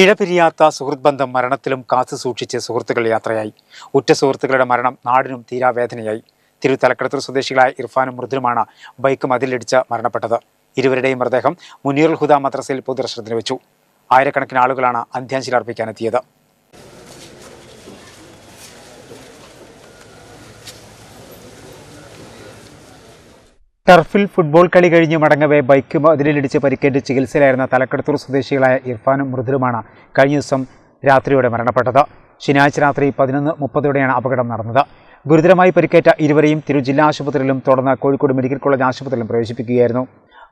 ഇഴപിരിയാത്ത സുഹൃത്ത് ബന്ധം മരണത്തിലും കാത്തു സൂക്ഷിച്ച് സുഹൃത്തുക്കൾ യാത്രയായി. ഉറ്റ സുഹൃത്തുക്കളുടെ മരണം നാടിനും തീരാവേദനയായി തിരു തലക്കടത്തൂർ സ്വദേശികളായ ഇർഫാനും മൃദുലുമാണ് ബൈക്ക് മതിലിടിച്ച് മരണപ്പെട്ടത്. ഇരുവരുടെയും മൃതദേഹം മുനീറുൽ ഹുദ മദ്രസയിൽ പൊതുദർശനത്തിന് വെച്ചു. ആയിരക്കണക്കിന് ആളുകളാണ് അന്ത്യാഞ്ജലി അർപ്പിക്കാനെത്തിയത്. ടർഫിൽ ഫുട്ബോൾ കളി കഴിഞ്ഞ് മടങ്ങവേ ബൈക്ക് മതിലിടിച്ച് പരിക്കേറ്റ് ചികിത്സയിലായിരുന്ന തലക്കടത്തൂർ സ്വദേശികളായ ഇർഫാനും മൃദുലുമാണ് കഴിഞ്ഞ ദിവസം രാത്രിയോടെ മരണപ്പെട്ടത്. ശനിയാഴ്ച രാത്രി പതിനൊന്ന് മുപ്പതോടെയാണ് അപകടം നടന്നത്. ഗുരുതരമായി പരിക്കേറ്റ ഇരുവരെയും തിരു ജില്ലാ ആശുപത്രിയിലും തുടർന്ന് കോഴിക്കോട് മെഡിക്കൽ കോളേജ് ആശുപത്രിയിലും പ്രവേശിപ്പിക്കുകയായിരുന്നു.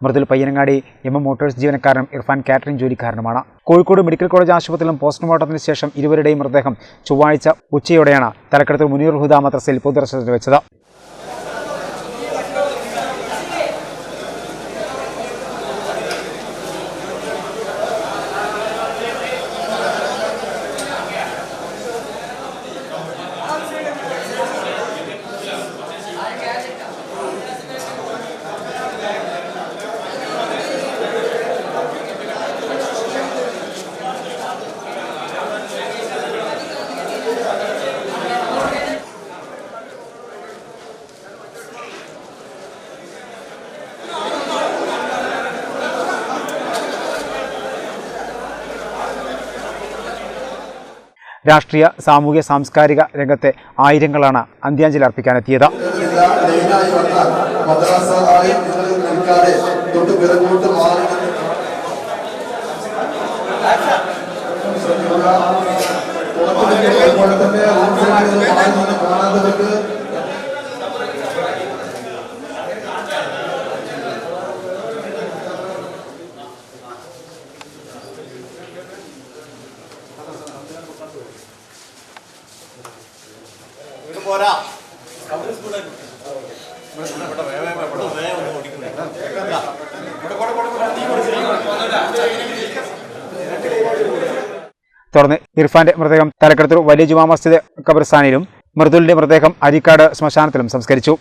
Mridul Payyanangadi M M Motors ജീവനക്കാരനും ഇർഫാൻ കാറ്ററിംഗ് ജോലിക്കാരനുമാണ്. കോഴിക്കോട് മെഡിക്കൽ കോളേജ് ആശുപത്രിയിലും പോസ്റ്റ്മോർട്ടത്തിന് ശേഷം ഇരുവരുടെയും മൃതദേഹം ചൊവ്വാഴ്ച ഉച്ചയോടെയാണ് തലക്കടത്തൂർ മുനീർ ഹുദ മദ്രസയിൽ പൊതുദർശനത്തിന് വെച്ചത്. രാഷ്ട്രീയ സാമൂഹ്യ സാംസ്കാരിക രംഗത്തെ ആയിരങ്ങളാണ് അന്ത്യാഞ്ജലി അർപ്പിക്കാനെത്തിയത്. ജില്ലാ പോരാ. തുടർന്ന് ഇർഫാന്റെ മൃതദേഹം തലക്കടത്തു വലിയ ജുമാ മസ്ജിദ് ഖബർസ്ഥാനിലും മൃദുലിന്റെ മൃതദേഹം അരിക്കാട് ശ്മശാനത്തിലും സംസ്കരിച്ചു.